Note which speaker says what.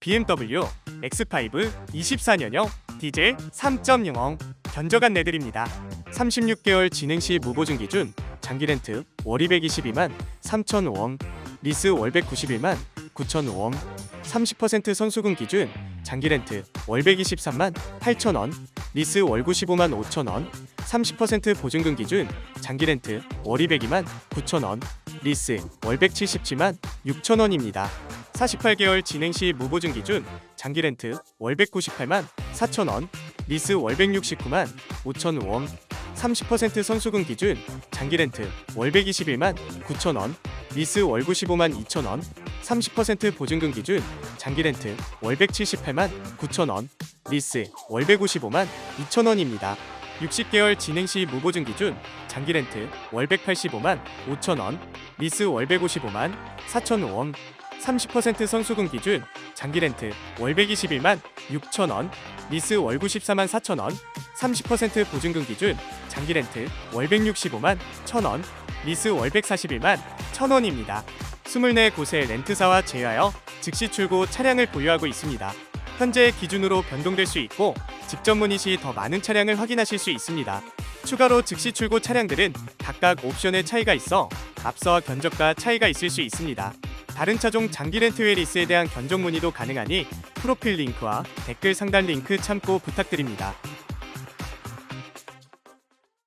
Speaker 1: BMW X5 24년형 디젤 3.0엉 견적안 내드립니다. 36개월 진행 시 무보증 기준 장기 렌트 월 222만 3,005원, 리스 월 191만 9,005원, 30% 선수금 기준 장기 렌트 월 123만 8,000원, 리스 월 95만 5,000원, 30% 보증금 기준 장기 렌트 월 202만 9,000원, 리스 월 177만 6,000원입니다. 48개월 진행 시 무보증 기준 장기 렌트 월 198만 4천 원, 리스 월 169만 5천 원, 30% 선수금 기준 장기 렌트 월 121만 9천 원, 리스 월 95만 2천 원, 30% 보증금 기준 장기 렌트 월 178만 9천 원, 리스 월 155만 2천 원입니다. 60개월 진행 시 무보증 기준 장기 렌트 월 185만 5천 원, 리스 월 155만 4천 원, 30% 선수금 기준 장기 렌트 월 121만 6천원, 리스 월 94만 4천원, 30% 보증금 기준 장기 렌트 월 165만 1천원, 리스 월 141만 1천원입니다. 24곳의 렌트사와 제휴하여 즉시 출고 차량을 보유하고 있습니다. 현재 기준으로 변동될 수 있고 직접 문의 시 더 많은 차량을 확인하실 수 있습니다. 추가로 즉시 출고 차량들은 각각 옵션의 차이가 있어 앞서와 견적과 차이가 있을 수 있습니다. 다른 차종 장기 렌트 외 리스에 대한 견적 문의도 가능하니 프로필 링크와 댓글 상단 링크 참고 부탁드립니다.